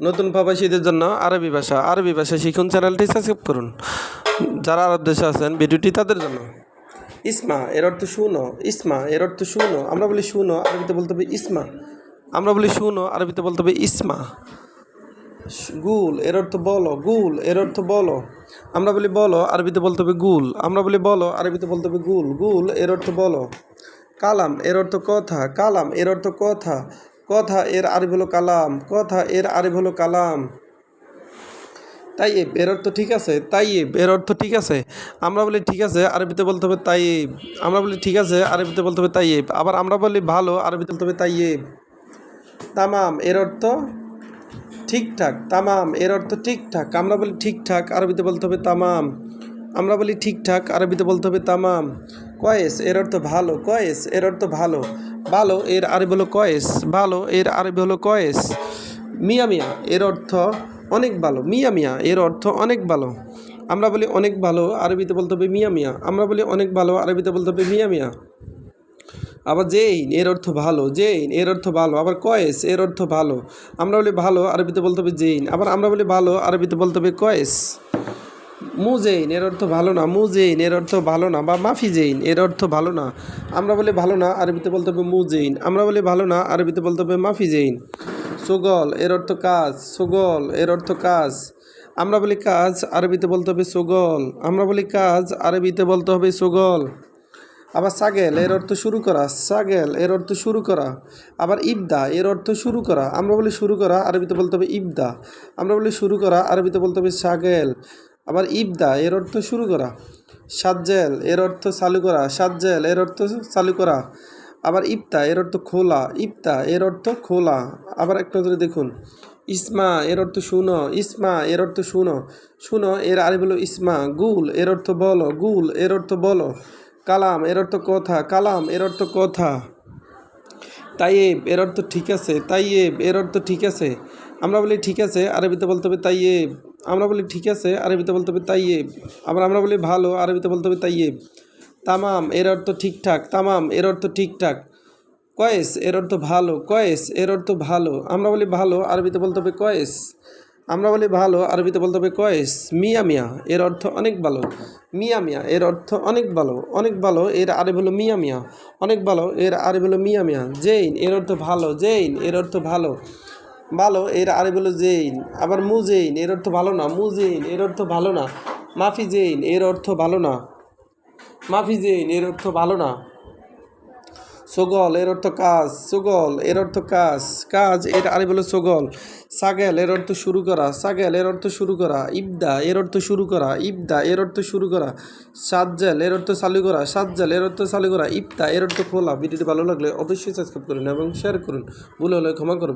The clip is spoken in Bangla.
নতুন প্রবাসীদের জন্য আরবি ভাষা আরবি ভাষা শিখুন চ্যানেলটি সাবস্ক্রাইব করুন। যারা আরব দেশে আছেন, ভিডিওটি তাদের জন্য। ইসমা, এর অর্থ শুনো। ইসমা, এর অর্থ শুনো। আমরা বলি শুনো, আরবিতে বলতে হবে ইসমা। আমরা বলি শুনো, আরবিতে বলতে হবে ইসমা। গুল, এর অর্থ বলো। গুল, এর অর্থ বলো। আমরা বলি বলো, আরবিতে বলতে হবে গুল। আমরা বলি বলো, আরবিতে বলতে হবে গুল। গুল, এর অর্থ বলো। কালাম, এর অর্থ কথা। কালাম, এর অর্থ কথা। কথা এর আরবি হলো কালাম, কথা এর আরবি হলো কালাম। তাইয়েব, এর অর্থ ঠিক আছে? তাইয়েব, এর অর্থ ঠিক আছে? আমরা বলি ঠিক আছে, আরবিতে বলতে হবে তাইয়েব। আমরা বলি ঠিক আছে, আরবিতে বলতে হবে তাইয়েব। আবার আমরা বলি ভালো, আরবিতে বলতে হবে তাইয়েব। তামাম, এর অর্থ ঠিকঠাক। তামাম, এর অর্থ ঠিকঠাক। আমরা বলি ঠিকঠাক, আরবিতে বলতে হবে তামাম। আমরা বলি ঠিকঠাক, আরবিতে বলতে হবে তামাম। কয়েস, এর অর্থ ভালো। কয়েস, এর অর্থ ভালো। ভালো, এর আরবি হলো কয়েস, ভালো, এর আরবি হলো কয়েস। মিয়া মিয়া, এর অর্থ অনেক ভালো। মিয়া মিয়া, এর অর্থ অনেক ভালো। আমরা বলি অনেক ভালো, আরবিতে বলতে হবে মিয়া মিয়া। আমরা বলি অনেক ভালো, আরবিতে বলতে হবে মিয়া মিয়া। আবার জেইন, এর অর্থ ভালো, জেইন, এর অর্থ ভালো। আবার কয়েস, এর অর্থ ভালো। আমরা বলি ভালো, আরবিতে বলতে হবে জেইন। আবার আমরা বলি ভালো, আরবিতে বলতে হবে কয়েস। মুজেইন, এর অর্থ ভালো না, মুজেইন, এর অর্থ ভালো না, বা মাফিজেইন এর অর্থ ভালো না। আমরা বলি ভালো না, আরবিতে বলতে হবে মুজেইন। আমরা বলি ভালো না, আরবিতে বলতে হবে মাফি জেইন। সুগল, এর অর্থ কাজ, সুগল, এর অর্থ কাজ। আমরা বলি কাজ, আরবিতে বলতে হবে সুগল। আমরা বলি কাজ, আরবিতে বলতে হবে সুগল। আবার সাগেল, এর অর্থ শুরু করা, সাগেল, এর অর্থ শুরু করা। আবার ইবদা, এর অর্থ শুরু করা। আমরা বলি শুরু করা, আরবিতে বলতে হবে ইবদা। আমরা বলি শুরু করা, আরবিতে বলতে হবে সাগেল। আবার ইবদা এর অর্থ শুরু করা সাজ্জেল এর অর্থ চালু করা সাজ্জেল এর অর্থ চালু করা আবার ইফতা এর অর্থ খোলা ইফতা এর অর্থ খোলা আবার একটা ধরে দেখুন ইসমা এর অর্থ শুনো ইসমা এর অর্থ শুনো শুনো এর আরে বলো ইসমা গুল এর অর্থ বলো গুল এর অর্থ বলো কালাম এর অর্থ কথা কালাম এর অর্থ কথা তাইয়েব এর অর্থ ঠিক আছে তাইয়েব এর অর্থ ঠিক আছে আমরা বলি ঠিক আছে আরবিতে বলতে হবে তাইয়েব আমরা বলি, ঠিক আছে, আরবিতে বলতে হবে তাইয়েব। আবার আমরা বলি, ভালো, আরবিতে বলতে হবে তাইয়েব। তামাম, এর অর্থ ঠিকঠাক। তামাম, এর অর্থ ঠিকঠাক। কয়েস, এর অর্থ ভালো। কয়েস, এর অর্থ ভালো। আমরা বলি, ভালো, আরবিতে বলতে হবে কয়েস। আমরা বলি, ভালো, আরবিতে বলতে হবে কয়েস। মিয়া মিয়া, এর অর্থ অনেক ভালো। মিয়া মিয়া, এর অর্থ অনেক ভালো। অনেক ভালো, এর আরবি হলো মিয়া মিয়া। অনেক ভালো, এর আরবি হলো মিয়া মিয়া। জেইন, এর অর্থ ভালো। জেইন, এর অর্থ ভালো। ভালো এর আরবি হলো জেইন আবার মুজেইন এর অর্থ ভালো না মুজেইন এর অর্থ ভালো না মাফি জেইন এর অর্থ ভালো না মাফি জেইন এর অর্থ ভালো না সোগল এর অর্থ কাজ সুগল এর অর্থ কাজ কাজ এর আরে বলে সোগল সাগেল এর অর্থ শুরু করা সাগেল এর অর্থ শুরু করা ইবদা এর অর্থ শুরু করা ইবদা এর অর্থ শুরু করা সাজ্জাল এর অর্থ চালু করা সাজ্জাল এর অর্থ চালু করা ইবদা এর অর্থ খোলা ভিডিওটি ভালো লাগলে অবশ্যই সাবস্ক্রাইব করুন এবং শেয়ার করুন ভুল হলে ক্ষমা করবেন